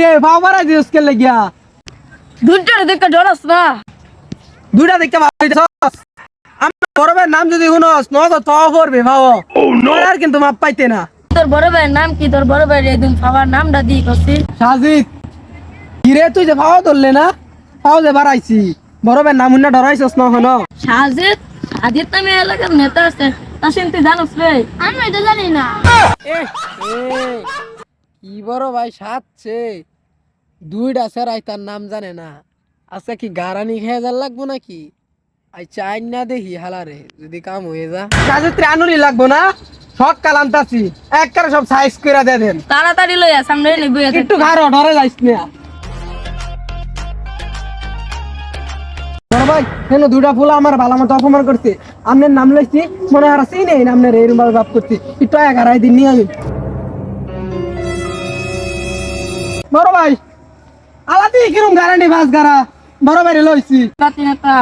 পাও বাড়াই দিস কে লাগিয়া? দুইটা দেখে ডরস না। দুইটা দেখতে পাইছস আমার বড় ভাইয়ের নাম যদি শুনস নগদ পাওয়া পড়বে ভাও তোর আর কিন্তু মাপ পাইতে না। তোর বড় ভাইয়ের নাম কি? তোর বড় ভাইয়ের একদম খাবার নামটা দিয়ে করছি সাজিদ কিরে তুই যে পাওয়া ধরলে না? পাও যে বাড়াইছি। বড় ভাইয়ের নাম শুনে ডরাইছস না হন সাজিদ সাজিদ নামে এলাকার নেতা আছে। তা শুনতে জানোস রে? আমি এটা জানি না। কি বড় ভাই সাতছে। দুইটা সেরাই তার নাম জানে না। আচ্ছা কি গারানি খেয়ে যার লাগবো নাকি? আই চাই না দেখি হালারে যদি কাম হয়ে যা। কাজে ত্রানুরি লাগবো না? সব কালান্তাছি একবারে সব সাইজ করে দিয়ে দেন। তাড়াতাড়ি লইয়া সামনে নিবি একটু ঘাড়ো ডরে যাইস না। ভাই কেন দুটা ফুল আমার ভালো মতো অপমান করছে। আপনার নাম লইছি মনে হয় আর সেই নেই আপনার এরকম ভাবে ভাব করছি। একটু এক দিন নিয়ে আমি বড় ভাই। আলাদি কিরম গ্যারান্টি বাস গারা বড় ভাই লইছি জাতি নেতা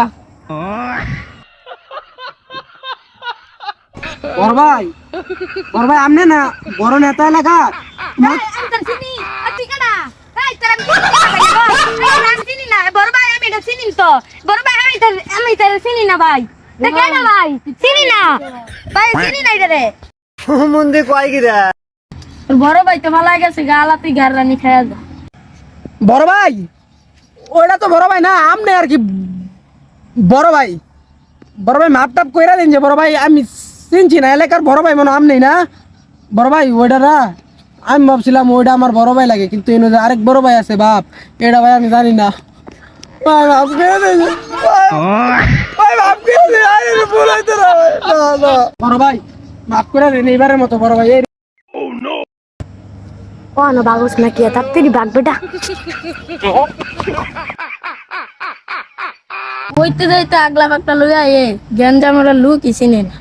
বড় ভাই বড়। ভাই আপনি না বড় নেতা এলাকা মন্দির কয় কি তোর বড় ভাই তো ভালো গেছে গালাতি ঘর রানি খায়া যা বড় ভাই? ওটা তো বড় ভাই না আমনে আর কি বড় ভাই। বড় ভাই মাপ টাপ কইরা দিন যে বড় ভাই আমি চিনছি না এলাকার বড় ভাই মনে হয় আমনি না? বড় ভাই ওইটা না? আমি ভাবছিলাম ওইটা আমার বড় ভাই লাগে কিন্তু এনে আরেক বড় ভাই আছে বাপ এটা ভাই আমি জানি না। ভাই দিন। ভাই, না। বড় ভাই মাফ করে দিন মতো বড় ভাই ও না বাগস নাকি তাড়াতাড়ি বাগ বেটা। বইতে যাইতে আগলা ফাকটা লইয়া এ জ্ঞান জামরা লুক ইসিনে না